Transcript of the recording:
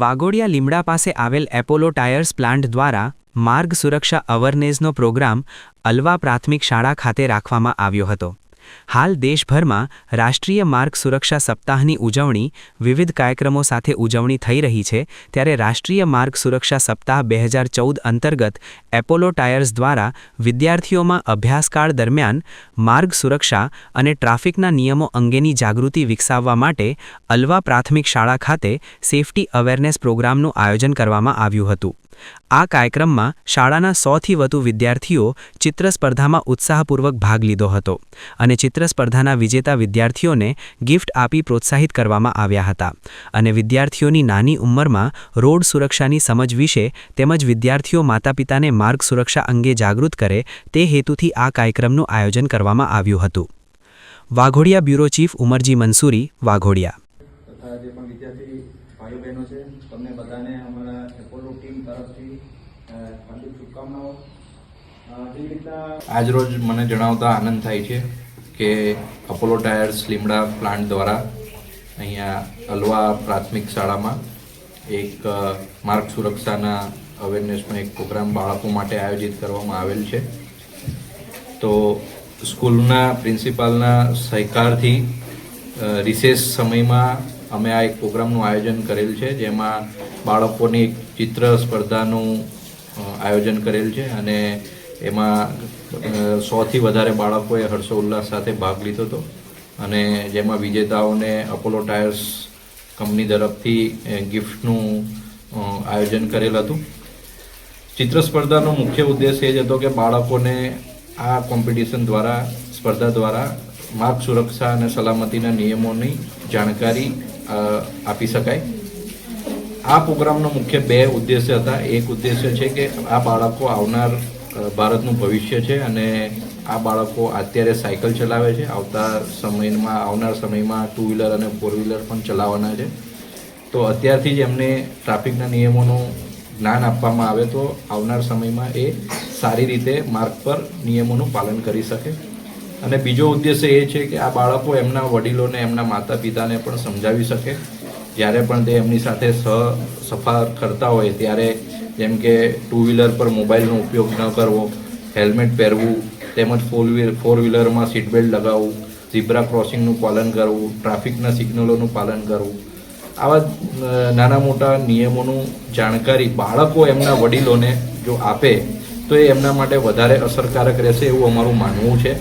વાઘોડિયા લીમડા પાસે આવેલ એપોલો ટાયર્સ પ્લાન્ટ દ્વારા માર્ગ સુરક્ષા અવરનેસનો પ્રોગ્રામ અલવા પ્રાથમિક શાળા ખાતે રાખવામાં આવ્યો હતો. હાલ દેશભરમાં રાષ્ટ્રીય માર્ગ સુરક્ષા સપ્તાહની ઉજવણી વિવિધ કાર્યક્રમો સાથે ઉજવણી થઈ રહી છે, ત્યારે રાષ્ટ્રીય માર્ગ સુરક્ષા સપ્તાહ બે હજાર ચૌદ અંતર્ગત એપોલો ટાયર્સ દ્વારા વિદ્યાર્થીઓમાં અભ્યાસકાળ દરમિયાન માર્ગ સુરક્ષા અને ટ્રાફિકના નિયમો અંગેની જાગૃતિ વિકસાવવા માટે અલવા પ્રાથમિક શાળા ખાતે સેફટી અવેરનેસ પ્રોગ્રામનું આયોજન કરવામાં આવ્યું હતું. આ કાર્યક્રમમાં શાળાના સોથી વધુ વિદ્યાર્થીઓ ચિત્ર સ્પર્ધામાં ઉત્સાહપૂર્વક ભાગ લીધો હતો અને ચિત્ર સ્પર્ધાના વિજેતા વિદ્યાર્થીઓને ગિફ્ટ આપી પ્રોત્સાહિત કરવામાં આવ્યા હતા અને વિદ્યાર્થીઓની નાની ઉંમરમાં રોડ સુરક્ષાની સમજ વિશે તેમજ વિદ્યાર્થીઓ માતાપિતાને માર્ગ સુરક્ષા અંગે જાગૃત કરે તે હેતુથી આ કાર્યક્રમનું આયોજન કરવામાં આવ્યું હતું. વાઘોડિયા બ્યુરો ચીફ ઉમરજી મંસૂરી, વાઘોડિયા તથા જે પણ વિદ્યાર્થી ભાઈઓ બહેનો છે તમને બધાને અમારા એપોલો ટીમ તરફથી હાર્દિક શુભકામનાઓ. જેવી રીતના મને જણાવતા આનંદ થાય છે કે અપોલો ટાયર્સ લીમડા પ્લાન્ટ દ્વારા અહીંયા અલવા પ્રાથમિક શાળામાં એક માર્ગ સુરક્ષાના અવેરનેસનો એક પ્રોગ્રામ બાળકો માટે આયોજિત કરવામાં આવેલ છે. તો સ્કૂલના પ્રિન્સિપાલના સહકારથી રિસેસ સમયમાં અમે આ એક પ્રોગ્રામનું આયોજન કરેલ છે, જેમાં બાળકોની ચિત્ર સ્પર્ધાનું આયોજન કરેલ છે અને એમાં સોથી વધારે બાળકોએ હર્ષોલ્લાસ સાથે ભાગ લીધો હતો. અને જેમાં વિજેતાઓને અપોલો ટાયર્સ કંપની તરફથી ગિફ્ટનું આયોજન કરેલ હતું. ચિત્ર સ્પર્ધાનો મુખ્ય ઉદ્દેશ એ જ હતો કે બાળકોને આ કોમ્પિટિશન દ્વારા, સ્પર્ધા દ્વારા માર્ગ સુરક્ષા અને સલામતીના નિયમોની જાણકારી આપી શકાય. આ પ્રોગ્રામનો મુખ્ય બે ઉદ્દેશ્ય હતા. એક ઉદ્દેશ્ય છે કે આ બાળકો આવનાર ભારતનું ભવિષ્ય છે અને આ બાળકો અત્યારે સાયકલ ચલાવે છે. આવતા સમયમાં, આવનાર સમયમાં ટુ વ્હીલર અને ફોર વ્હીલર પણ ચલાવવાના છે. તો અત્યારથી જ એમને ટ્રાફિકના નિયમોનું જ્ઞાન આપવામાં આવે તો આવનાર સમયમાં એ સારી રીતે માર્ગ પર નિયમોનું પાલન કરી શકે. અને બીજો ઉદ્દેશ્ય એ છે કે આ બાળકો એમના વડીલોને, એમના માતા પિતાને પણ સમજાવી શકે. જ્યારે પણ તે એમની સાથે સહ સફર કરતા હોય, ત્યારે જેમ કે ટુ વ્હીલર પર મોબાઈલનો ઉપયોગ ન કરવો, હેલ્મેટ પહેરવું, તેમજ ફોર વ્હીલ ફોર વ્હીલરમાં સીટ બેલ્ટ લગાવવું, ઝીબ્રા ક્રોસિંગનું પાલન કરવું, ટ્રાફિકના સિગ્નલોનું પાલન કરવું. આવા નાના મોટા નિયમોનું જાણકારી બાળકો એમના વડીલોને જો આપે, તો એ એમના માટે વધારે અસરકારક રહેશે એવું અમારું માનવું છે.